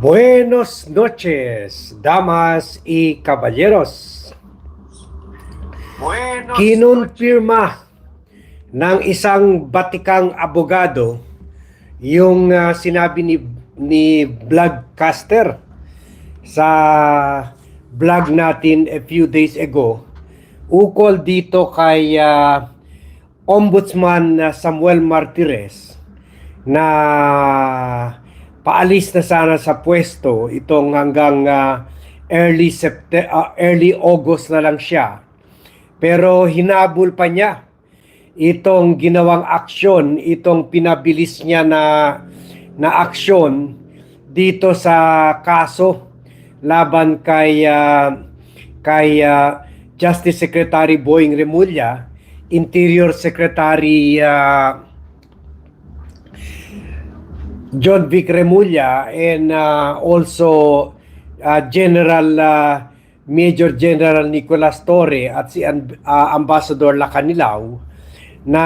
Buenos noches, damas y caballeros. Buenos Kinonfirma ng isang batikang abogado yung ah, sinabi ni ni Vlogcaster sa vlog natin a few days ago ukol dito kay ah, Ombudsman Samuel Martires na paalis na sana sa pwesto itong hanggang ah, early Septe- ah, early August na lang siya. Pero hinabol pa niya itong ginawang aksyon, itong pinabilis niya na na aksyon dito sa kaso laban kay ah, kay ah, Justice Secretary Boying Remulla, Interior Secretary ah, John Vic Remulla and uh, also uh, General uh, Major General Nicolas Torre at si uh, Ambassador Lacanilao na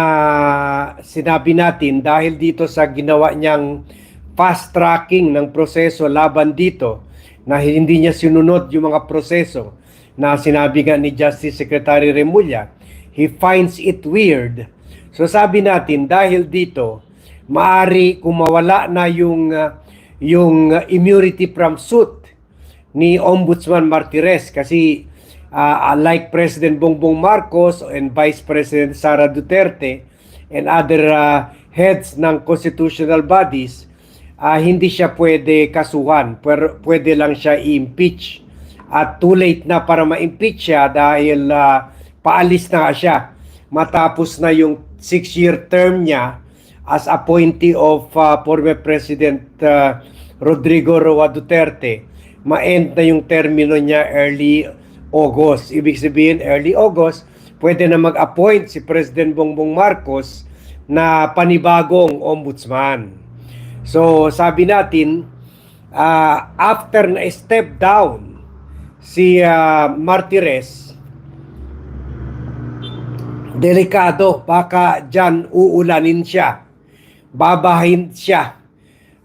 sinabi natin dahil dito sa ginawa niyang fast tracking ng proseso laban dito na hindi niya sinunod yung mga proseso na sinabi nga ni Justice Secretary Remulla he finds it weird. So sabi natin dahil dito maari kung mawala na yung uh, yung uh, immunity from suit ni Ombudsman Martires. Kasi uh, like President Bongbong Marcos and Vice President Sara Duterte and other uh, heads ng constitutional bodies uh, hindi siya pwede kasuhan. Pero pwede lang siya i-impeach. At too late na para ma-impeach siya dahil uh, paalis na siya matapos na yung six-year term niya as appointee of uh, former President uh, Rodrigo Roa Duterte, ma-end na yung termino niya early August. Ibig sabihin, early August, pwede na mag-appoint si President Bongbong Marcos na panibagong ombudsman. So, sabi natin, uh, after na step down si uh, Martires, delikado, baka dyan uulanin siya, babahin siya,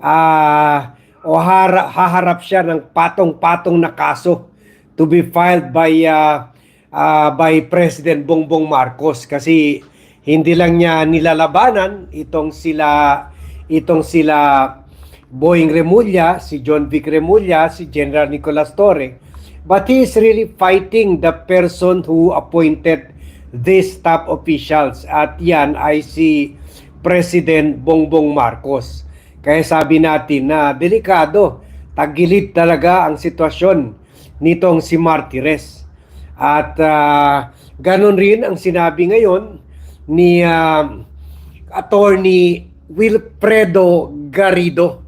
ah, o hara- haharap siya ng patong-patong na kaso to be filed by ah, ah, by President Bongbong Marcos. Kasi hindi lang niya nilalabanan itong sila itong sila Boying Remulla, si John Vic Remulla, si General Nicolas Torre, but he is really fighting the person who appointed these top officials. At yan ay si President Bongbong Marcos. Kaya sabi natin na delikado, tagilid talaga ang sitwasyon nitong si Martires. At ah, ganon rin ang sinabi ngayon ni ah, Attorney Wilfredo Garrido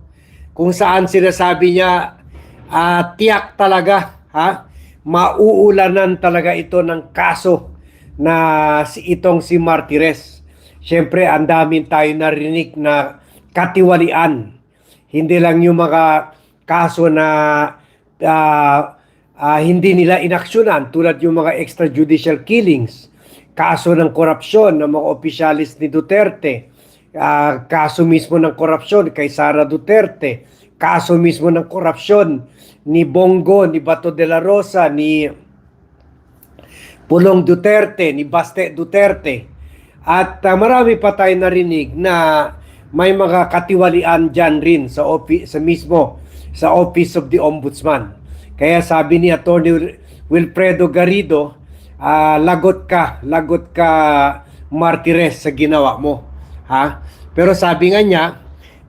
kung saan sinasabi niya ah, tiyak talaga ha mauulanan talaga ito ng kaso na si itong si Martires. Siyempre, ang daming tayo narinig na katiwalian. Hindi lang yung mga kaso na ah, ah, hindi nila inaksyonan tulad yung mga extrajudicial killings, kaso ng korupsyon ng mga opisyalis ni Duterte, ah, kaso mismo ng korupsyon kay Sara Duterte, kaso mismo ng korupsyon ni Bongo, ni Bato de la Rosa, ni Pulong Duterte, ni Baste Duterte. At ah, marami pa tayo narinig na may mga katiwalian dyan rin sa, opi- sa mismo sa Office of the Ombudsman. Kaya sabi ni Attorney Wilfredo Garrido, ah, lagot ka, lagot ka Martires sa ginawa mo. Ha? Pero sabi nga niya,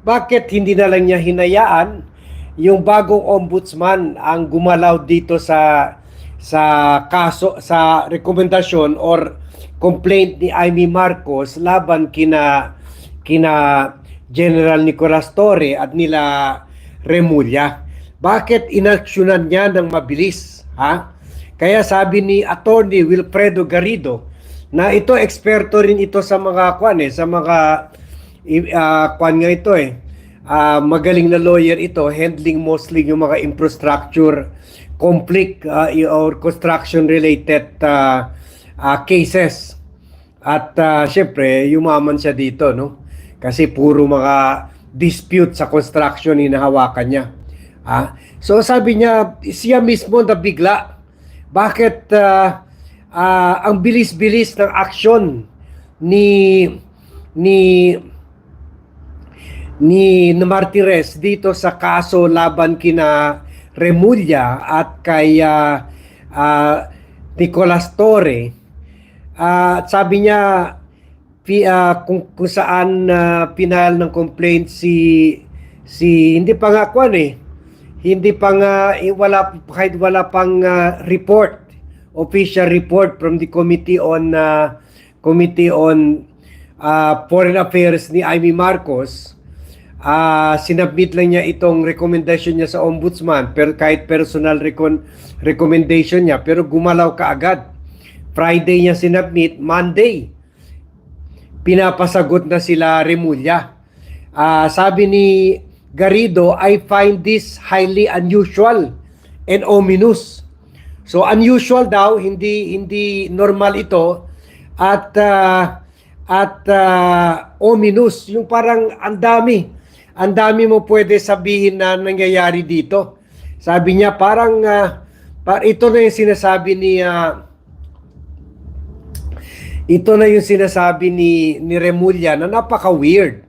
bakit hindi na lang niya hinayaan yung bagong ombudsman ang gumalaw dito sa sa kaso sa rekomendasyon or complaint ni Amy Marcos laban kina kina General Nicolas Torre at nila Remulla. Bakit inaksyonan niya ng mabilis? Ha? Kaya sabi ni Attorney Wilfredo Garrido na ito eksperto rin ito sa mga kwan eh, sa mga uh, kwan nga ito eh. Ah, magaling na lawyer ito, handling mostly yung mga infrastructure conflict i- or construction related ah, ah, cases. At uh, syempre, yumaman siya dito, no? Kasi puro mga dispute sa construction hinahawakan niya. Ah, so sabi niya, siya mismo na bigla. Bakit ah, ah, ang bilis-bilis ng aksyon ni ni ni Martires dito sa kaso laban kina Remulla at kay ah, ah, Nicolas Torre. At sabi niya pi, ah, kung, kung saan uh, pinahal ng complaint si si hindi pa nga kwan eh hindi pa nga eh, wala kahit wala pang ah, report official report from the committee on ah, committee on ah, foreign affairs ni Amy Marcos ah sinabmit lang niya itong recommendation niya sa ombudsman pero kahit personal recon- recommendation niya pero gumalaw ka agad Friday niya sinabmit Monday pinapasagot na sila Remulla. Ah, sabi ni Garrido, I find this highly unusual and ominous. So unusual daw, hindi hindi normal ito at ah, at ah, ominous, yung parang ang dami. Ang dami mo pwede sabihin na nangyayari dito. Sabi niya parang ah, par ito na yung sinasabi ni ah, ito na yung sinasabi ni, ni Remulla na napaka-weird.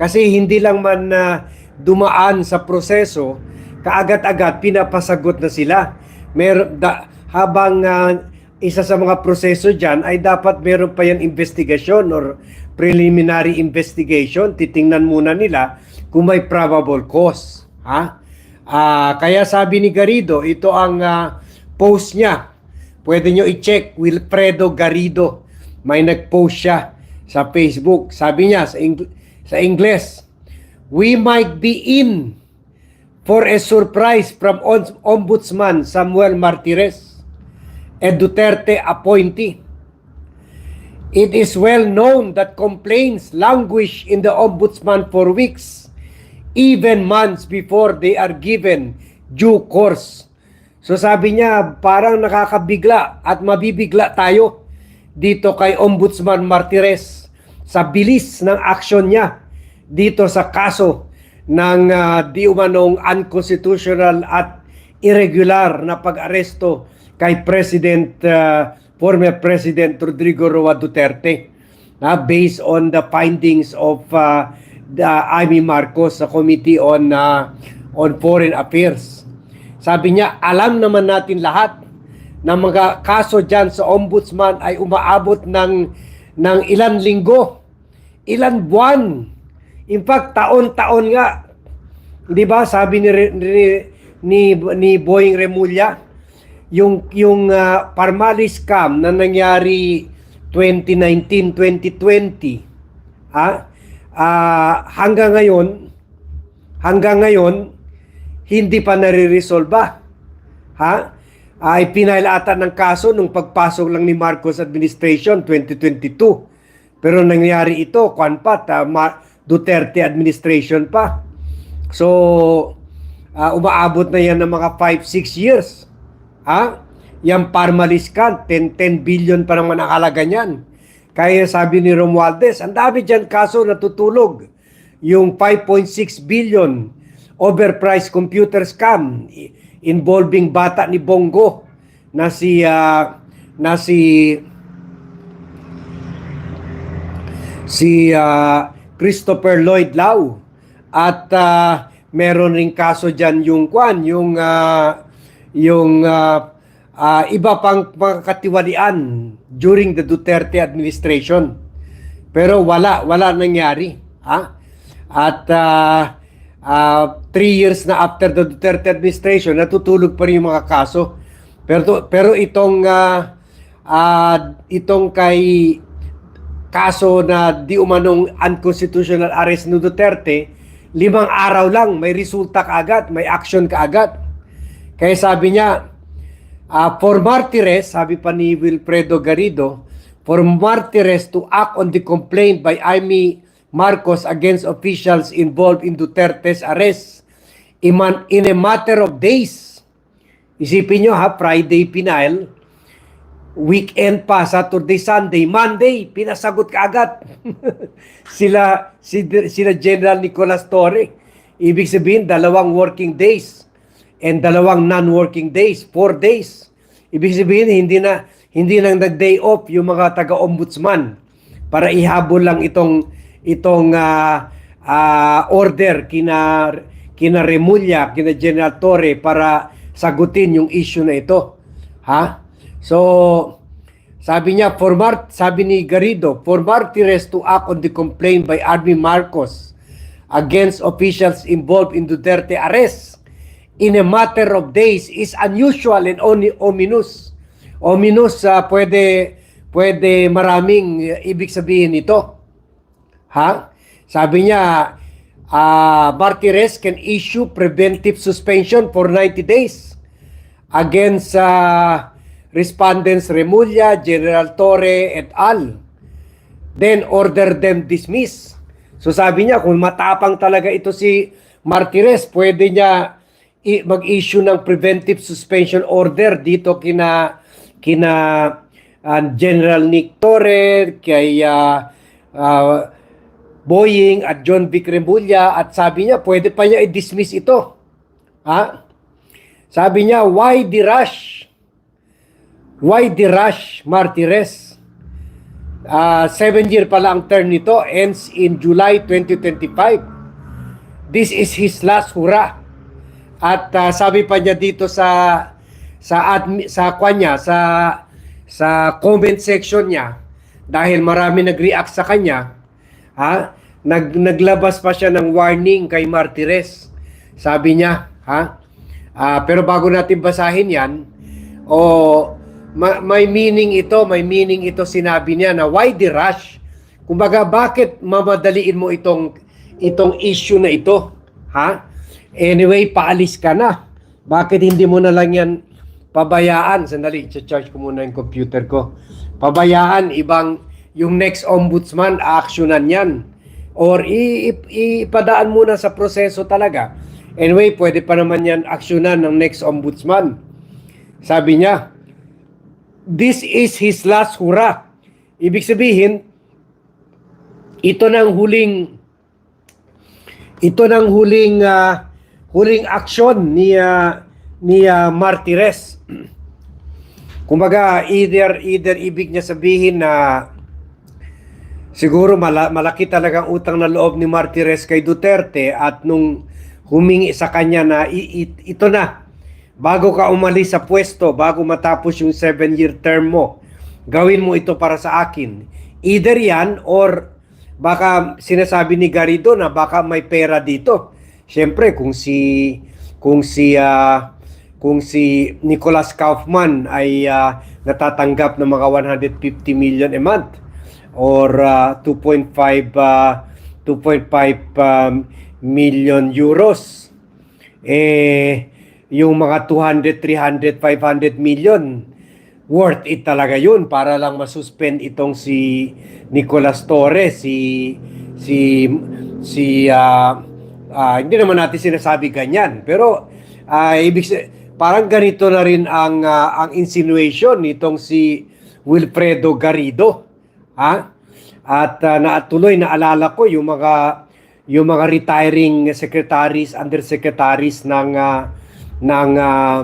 Kasi hindi lang man na dumaan sa proseso, kaagad-agad pinapasagot na sila. Mer da, habang ah, isa sa mga proseso dyan ay dapat meron pa yan investigation or preliminary investigation. Titingnan muna nila kung may probable cause. Ha? Ah, kaya sabi ni Garrido, ito ang ah, post niya. Pwede nyo i-check, Wilfredo Garrido may nag-post siya sa Facebook. Sabi niya sa, Eng- sa Ingles, We might be in for a surprise from Om- Ombudsman Samuel Martires, a Duterte appointee. It is well known that complaints languish in the Ombudsman for weeks, even months before they are given due course. So sabi niya, parang nakakabigla at mabibigla tayo dito kay Ombudsman Martires sa bilis ng aksyon niya dito sa kaso ng ah, di umanong unconstitutional at irregular na pag-aresto kay President ah, former President Rodrigo Roa Duterte na based on the findings of ah, the Amy Marcos sa Committee on ah, on Foreign Affairs. Sabi niya, alam naman natin lahat na mga kaso dyan sa ombudsman ay umaabot ng, ng ilan linggo, ilan buwan. In fact, taon-taon nga. Di ba sabi ni, ni, ni, ni Boying Remulla, yung, yung ah, Parmalis scam na nangyari 2019, 2020, ha? Ah, hanggang ngayon, hanggang ngayon, hindi pa nare-resolve Ha? Ay pinail ata ng kaso nung pagpasok lang ni Marcos administration 2022. Pero nangyari ito, kwan pa, ta, Duterte administration pa. So, ah, umaabot na yan ng mga 5-6 years. Ha? Yung Parmaliscan, 10, 10 billion pa naman ang halaga niyan. Kaya sabi ni Romualdez, ang dami dyan kaso natutulog. Yung 5.6 billion overpriced computer scam involving bata ni Bongo na si ah, na si si ah, Christopher Lloyd Lau. At ah, meron ring kaso diyan yung kwan yung ah, yung ah, ah, iba pang mga katiwalian during the Duterte administration. Pero wala wala nangyari ha? At ah, ah, three years na after the Duterte administration natutulog pa rin yung mga kaso pero pero itong ah, ah, itong kay kaso na di umanong unconstitutional arrest ni Duterte, limang araw lang may resulta kaagad, may action kaagad. Kaya sabi niya, ah, for Martires, sabi pa ni Wilfredo Garrido, for Martires to act on the complaint by Amy Marcos against officials involved in Duterte's arrest in, a matter of days. Isipin nyo ha, Friday pinail, weekend pa, Saturday, Sunday, Monday, pinasagot ka agad. sila, si, sila General Nicolas Torre. Ibig sabihin, dalawang working days. and dalawang non-working days, four days. Ibig sabihin, hindi na hindi nang nag-day off yung mga taga-ombudsman para ihabol lang itong itong ah, ah, order kina kina Remulla, kina General Torre para sagutin yung issue na ito. Ha? So, sabi niya, for Mar- sabi ni Garrido, for Martires to act on the complaint by Army Marcos against officials involved in Duterte arrest in a matter of days is unusual and only ominous. Ominous, ah, pwede, pwede maraming eh, ibig sabihin nito. Ha? Sabi niya, ah, Martires can issue preventive suspension for 90 days against uh, respondents Remulla, General Torre et al. Then order them dismiss. So sabi niya kung matapang talaga ito si Martires, pwede niya mag-issue ng preventive suspension order dito kina kina uh, General Nick Torre, kay uh, uh, Boying at John Vic at sabi niya pwede pa niya i-dismiss ito. Ha? Sabi niya, why the rush? Why the rush, Martires? Uh, seven year pala ang term nito, ends in July 2025. This is his last hurrah. At uh, sabi pa niya dito sa sa admi, sa kanya sa sa comment section niya dahil marami nag-react sa kanya, ha? Nag naglabas pa siya ng warning kay Martires. Sabi niya, ha? Ah, pero bago natin basahin 'yan, o ma- may meaning ito, may meaning ito sinabi niya na why the rush? Kumbaga, bakit mamadaliin mo itong itong issue na ito? Ha? Anyway, paalis ka na. Bakit hindi mo na lang yan pabayaan? Sandali, charge ko muna yung computer ko. Pabayaan, ibang yung next ombudsman, actionan yan. Or ipadaan muna sa proseso talaga. Anyway, pwede pa naman yan actionan ng next ombudsman. Sabi niya, this is his last hurrah. Ibig sabihin, ito ng huling ito ng huling ah, huling aksyon ni ah, ni ah, Martires. Kumbaga either either ibig niya sabihin na siguro mala, malaki talagang utang na loob ni Martires kay Duterte at nung humingi sa kanya na ito na bago ka umalis sa pwesto, bago matapos yung 7-year term mo, gawin mo ito para sa akin. Either yan or baka sinasabi ni Garrido na baka may pera dito. Siyempre, kung si kung si ah, kung si Nicholas Kaufman ay ah, natatanggap ng mga 150 million a month or ah, 2.5 ah, 2.5 um, million euros. Eh yung mga 200, 300, 500 million worth it talaga yun para lang masuspend itong si Nicolas Torres si si si ah, ah, hindi naman natin sinasabi ganyan pero ah, ibig parang ganito na rin ang ah, ang insinuation nitong si Wilfredo Garrido ha at uh, naatuloy naalala ko yung mga yung mga retiring secretaries undersecretaries ng ah, ng ah,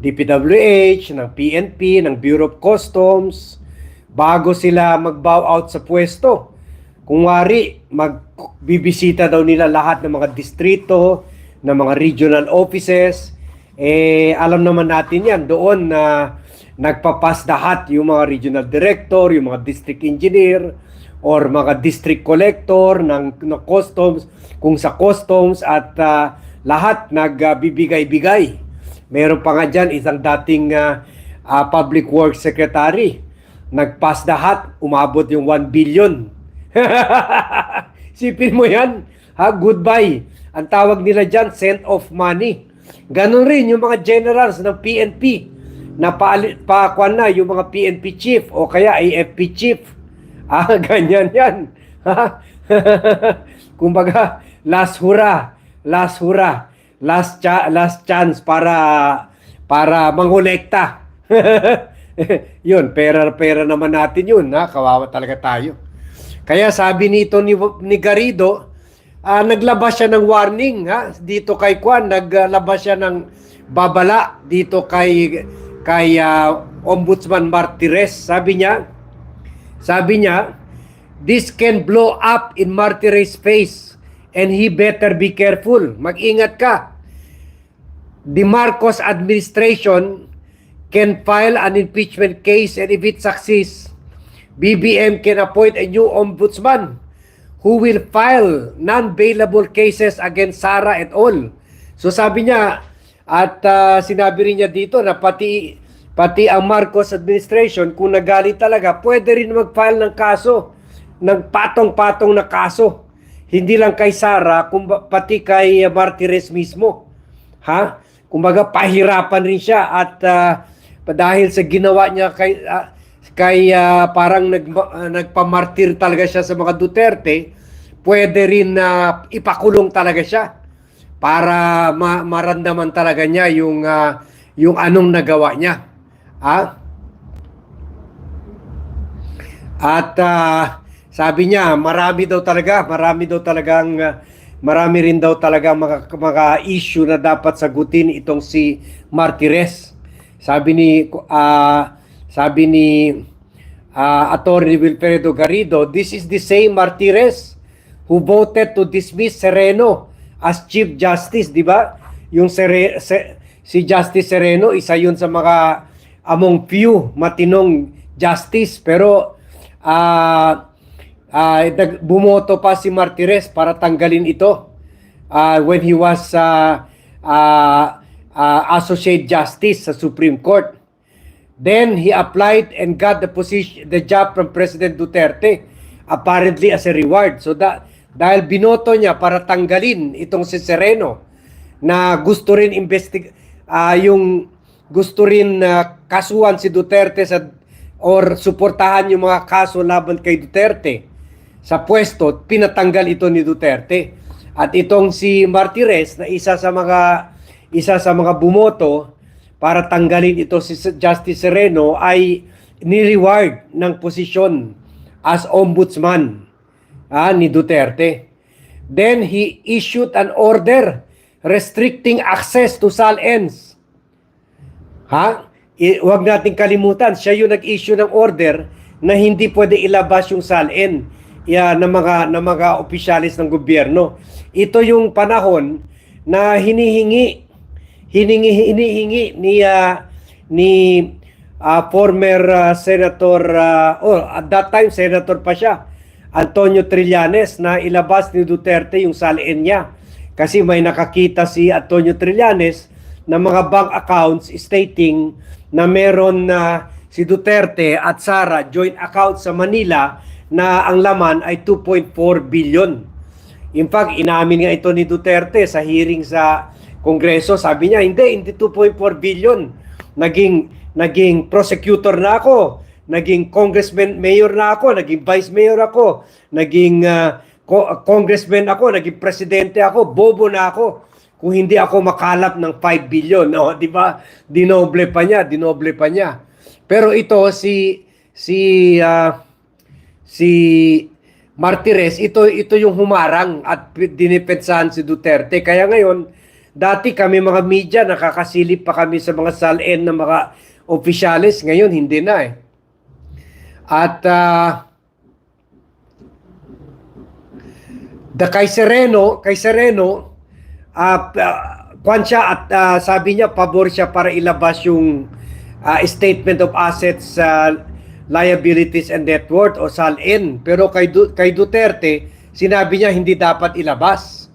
DPWH, ng PNP, ng Bureau of Customs bago sila mag-bow out sa pwesto. Kung wari, magbibisita daw nila lahat ng mga distrito, ng mga regional offices. Eh, alam naman natin yan, doon na nagpapas lahat yung mga regional director, yung mga district engineer, or mga district collector ng, ng customs, kung sa customs at ah, lahat nagbibigay-bigay. Meron pa nga dyan isang dating ah, ah, public works secretary. Nagpass lahat, umabot yung 1 billion. Sipin mo yan, ha? Goodbye. Ang tawag nila dyan, sent of money. Ganon rin yung mga generals ng PNP na pa, pa kwan na yung mga PNP chief o kaya AFP chief. Ah, ganyan yan. Kumbaga, last hura, last hura, last cha- last chance para para mangolekta. yun, pera-pera naman natin yun, ha? Kawawa talaga tayo. Kaya sabi nito ni, ni Garrido, ah, naglabas siya ng warning, ha? Dito kay Kwan, naglabas siya ng babala dito kay kay ah, Ombudsman Martires. Sabi niya, sabi niya, this can blow up in Martires' face and he better be careful. Mag-ingat ka. The Marcos administration can file an impeachment case and if it succeeds, BBM can appoint a new ombudsman who will file non-bailable cases against Sara et al. So sabi niya at ah, sinabi rin niya dito na pati pati ang Marcos administration kung nagalit talaga pwede rin mag-file ng kaso ng patong-patong na kaso. Hindi lang kay Sara kung pati kay Martires mismo ha? Kumbaga pahirapan rin siya at ah, dahil sa ginawa niya kay ah, kay ah, parang nag, ah, nagpamartir talaga siya sa mga Duterte pwede rin na ipakulong talaga siya para ma- maramdaman talaga niya yung ah, yung anong nagawa niya. Ha? At ah, sabi niya, marami daw talaga, marami daw talagang ah, marami rin daw talaga mga, mga issue na dapat sagutin itong si Martires. Sabi ni ah, sabi ni ah, Attorney Wilfredo Garrido, this is the same Martires who voted to dismiss Sereno as Chief Justice, di ba? Yung Sere, se- si Justice Sereno, isa yun sa mga among few matinong justice. Pero ah, nag- bumoto pa si Martires para tanggalin ito ah, when he was ah, ah, ah, Associate Justice sa Supreme Court. Then he applied and got the position, the job from President Duterte, apparently as a reward. So da, dahil binoto niya para tanggalin itong si Sereno na gusto rin investig ah, yung gusto rin na kasuhan si Duterte sa or suportahan yung mga kaso laban kay Duterte sa pwesto, pinatanggal ito ni Duterte. At itong si Martires na isa sa mga isa sa mga bumoto para tanggalin ito si Justice Sereno ay ni-reward ng posisyon as ombudsman ah, ni Duterte. Then he issued an order restricting access to SALENS. Ha? I, wag nating kalimutan, siya yung nag-issue ng order na hindi pwede ilabas yung SALN ya, ng mga ng mga opisyalis ng gobyerno. Ito yung panahon na hinihingi hiningi hinihingi ni ah, ni ah, former ah, senator ah, oh at that time senator pa siya Antonio Trillanes na ilabas ni Duterte yung salin niya kasi may nakakita si Antonio Trillanes na mga bank accounts stating na meron na si Duterte at Sara joint account sa Manila na ang laman ay 2.4 billion. In fact, inamin nga ito ni Duterte sa hearing sa Kongreso. Sabi niya, hindi, hindi 2.4 billion. Naging, naging prosecutor na ako. Naging congressman, mayor na ako. Naging vice mayor ako. Naging ah, co- congressman ako. Naging presidente ako. Bobo na ako. Kung hindi ako makalap ng 5 billion. No, di ba? Dinoble pa niya. Dinoble pa niya. Pero ito, si, si, ah, si Martires, ito ito yung humarang at dinipensahan si Duterte. Kaya ngayon, dati kami mga media nakakasilip pa kami sa mga salin ng mga opisyalis, ngayon hindi na eh. At ah, the kay Sereno, kay Sereno, ah uh, kwan siya at ah, sabi niya pabor siya para ilabas yung ah, statement of assets sa liabilities and net worth o SALN. Pero kay, Du- kay Duterte, sinabi niya hindi dapat ilabas.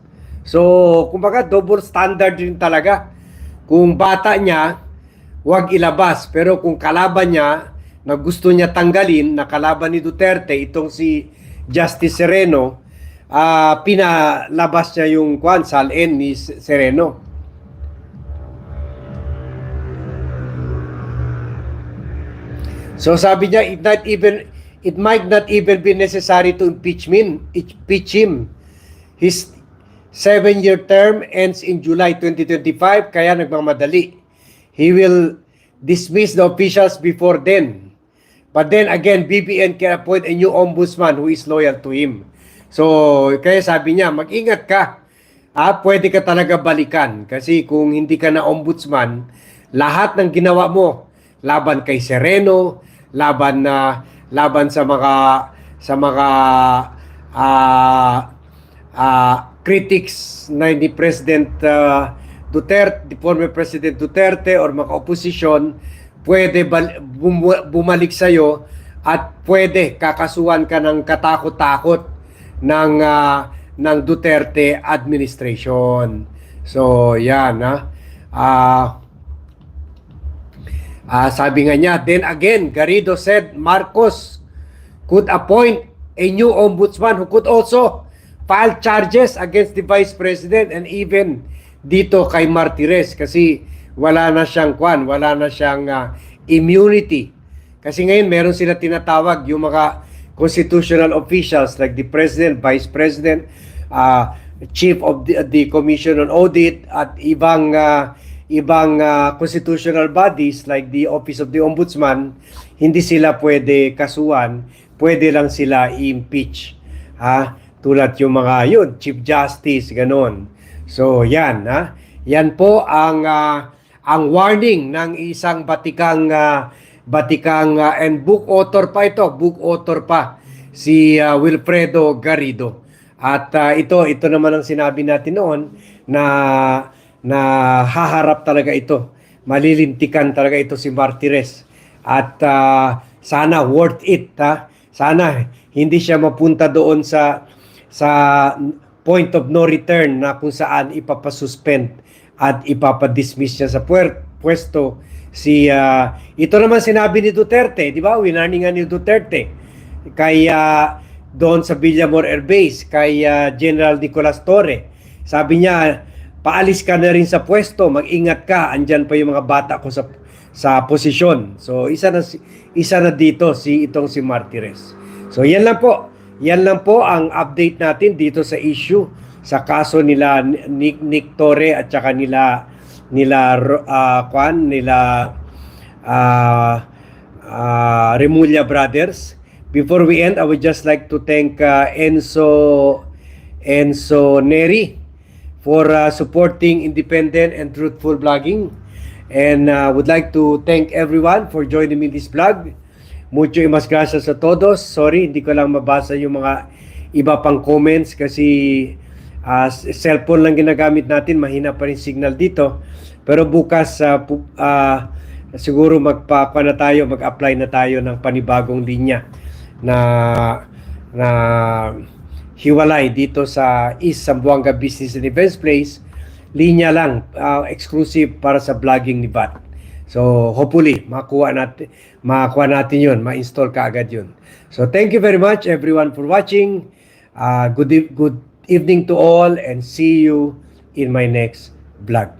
So, kumbaga double standard din talaga. Kung bata niya, huwag ilabas. Pero kung kalaban niya, na gusto niya tanggalin, na kalaban ni Duterte, itong si Justice Sereno, ah pinalabas niya yung kwan, SALN ni Sereno. So sabi niya, it not even it might not even be necessary to impeach him. Impeach him. His seven-year term ends in July 2025, kaya nagmamadali. He will dismiss the officials before then. But then again, BBN can appoint a new ombudsman who is loyal to him. So, kaya sabi niya, mag-ingat ka. ah, pwede ka talaga balikan. Kasi kung hindi ka na ombudsman, lahat ng ginawa mo, laban kay Sereno, laban na laban sa mga sa mga ah ah, critics na ni President ah, Duterte, the former President Duterte or mga oposisyon, pwede bumalik sa'yo at pwede kakasuhan ka ng katakot-takot ng ah, ng Duterte administration. So, yan ha. Ah Ah, sabi nga niya, then again, Garrido said Marcos could appoint a new ombudsman who could also file charges against the vice president and even dito kay Martires kasi wala na siyang kwan, wala na siyang ah, immunity. Kasi ngayon meron sila tinatawag yung mga constitutional officials like the president, vice president, ah, chief of the, the commission on audit at ibang ah, ibang ah, constitutional bodies like the office of the ombudsman hindi sila pwede kasuhan pwede lang sila impeach ha? Tulad yung mga yun chief justice ganon. So yan ha? Yan po ang ah, ang warning ng isang batikang ah, batikang ah, and book author pa ito book author pa si ah, Wilfredo Garrido at ah, ito ito naman ang sinabi natin noon na na haharap talaga ito. Malilintikan talaga ito si Martires. At ah, sana worth it. Ha? Sana hindi siya mapunta doon sa sa point of no return na kung saan ipapasuspend at ipapadismiss niya sa puer- pwesto si ah, ito naman sinabi ni Duterte, di ba? Winarningan ni Duterte kay ah, doon sa Villamor Air Base kay ah, General Nicolas Torre. Sabi niya, paalis ka na rin sa pwesto, mag-ingat ka, andyan pa yung mga bata ko sa sa posisyon. So isa na isa na dito si itong si Martires. So yan lang po. Yan lang po ang update natin dito sa issue sa kaso nila Nick, Nick Torre at saka nila nila uh, Kwan, nila uh, uh, Remulla Brothers. Before we end, I would just like to thank uh, Enzo Enzo Neri for uh, supporting independent and truthful blogging. And uh, would like to thank everyone for joining me in this vlog. Mucho y mas gracias a todos. Sorry, hindi ko lang mabasa yung mga iba pang comments kasi uh, cellphone lang ginagamit natin. Mahina pa rin signal dito. Pero bukas uh, uh, siguro magpa na tayo, mag-apply na tayo ng panibagong linya na na hiwalay dito sa East Zamboanga Business and Events Place. Linya lang, uh, exclusive para sa vlogging ni Bat. So, hopefully, makuha natin, makuha natin yun, ma-install ka agad yun. So, thank you very much everyone for watching. Uh, good, e- good evening to all and see you in my next vlog.